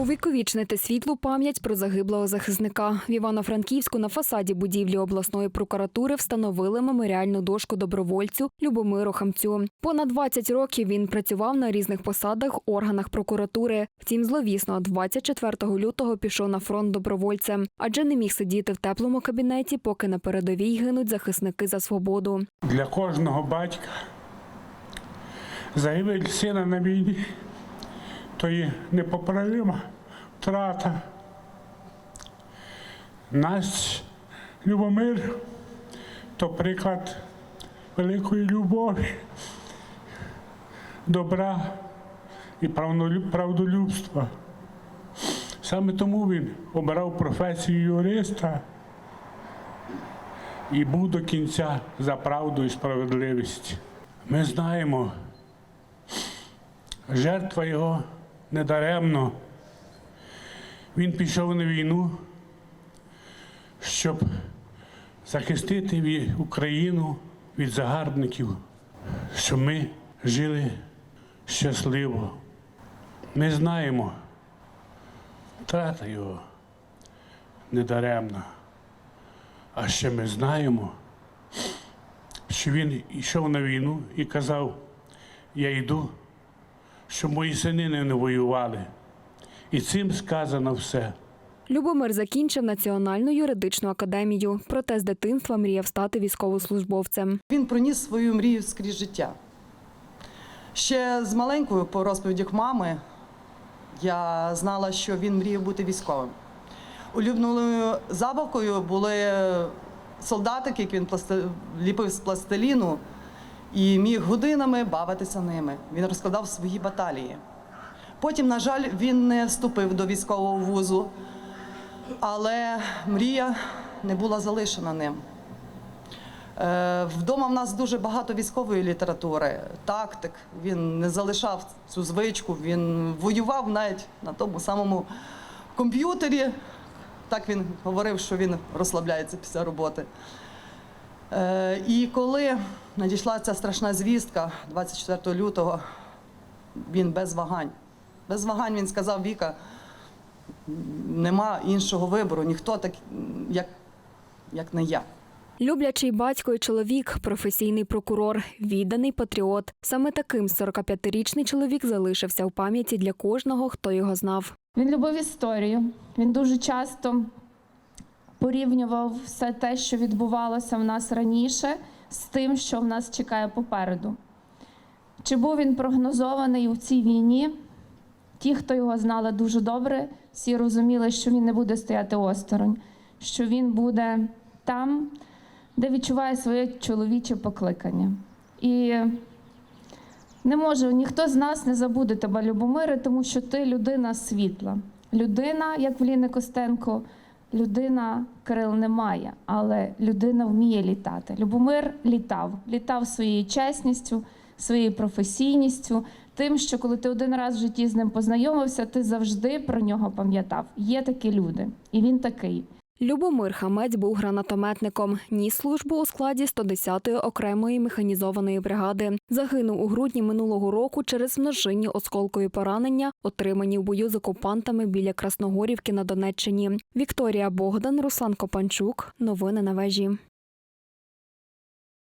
Увіковічнити світлу пам'ять про загиблого захисника. В Івано-Франківську на фасаді будівлі обласної прокуратури встановили меморіальну дошку добровольцю Любомиру Хамцю. Понад 20 років він працював на різних посадах органах прокуратури. Втім, зловісно, 24 лютого пішов на фронт добровольцем, адже не міг сидіти в теплому кабінеті, поки на передовій гинуть захисники за свободу. Для кожного батька загибель сина на війні то є непоправима втрата. Наш Любомир то приклад великої любові, добра і правдолюбства. Саме тому він обирав професію юриста і був до кінця за правду і справедливість. Ми знаємо, жертва його недаремно. Він пішов на війну, щоб захистити Україну від загарбників, щоб ми жили щасливо. Ми знаємо, втрата його недаремна. А ще ми знаємо, що він йшов на війну і казав: я йду, щоб мої сини не воювали. І цим сказано все. Любомир закінчив Національну юридичну академію. Проте з дитинства мріяв стати військовослужбовцем. Він проніс свою мрію скрізь життя. Ще з маленькою по розповідях мами я знала, що він мріяв бути військовим. Улюбленою забавкою були солдатики, які він ліпив з пластиліну і міг годинами бавитися ними. Він розкладав свої баталії. Потім, на жаль, він не вступив до військового вузу, але мрія не була залишена ним. Е, Вдома в нас дуже багато військової літератури, тактик. Він не залишав цю звичку, він воював навіть на тому самому комп'ютері. Так він говорив, що він розслабляється після роботи. Е, І коли надійшла ця страшна звістка 24 лютого, він без вагань. Без вагань він сказав Віка, нема іншого вибору, ніхто так, як, як не я. Люблячий батько і чоловік, професійний прокурор, відданий патріот. Саме таким 45-річний чоловік залишився в пам'яті для кожного, хто його знав. Він любив історію. Він дуже часто порівнював все те, що відбувалося в нас раніше, з тим, що в нас чекає попереду. Чи був він прогнозований у цій війні? Ті, хто його знали дуже добре, всі розуміли, що він не буде стояти осторонь, що він буде там, де відчуває своє чоловіче покликання. І не може ніхто з нас не забуде тебе, Любомире, тому що ти людина світла. Людина, як в Ліни Костенко, людина крил немає, але людина вміє літати. Любомир літав, літав своєю чесністю, своєю професійністю, тим, що коли ти один раз в житті з ним познайомився, ти завжди про нього пам'ятав. Є такі люди, і він такий. Любомир Хамець був гранатометником. Ніс службу у складі 110-ї окремої механізованої бригади. Загинув у грудні минулого року через множинні осколкові поранення, отримані в бою з окупантами біля Красногорівки на Донеччині. Вікторія Богдан, Руслан Копанчук. Новини на вежі.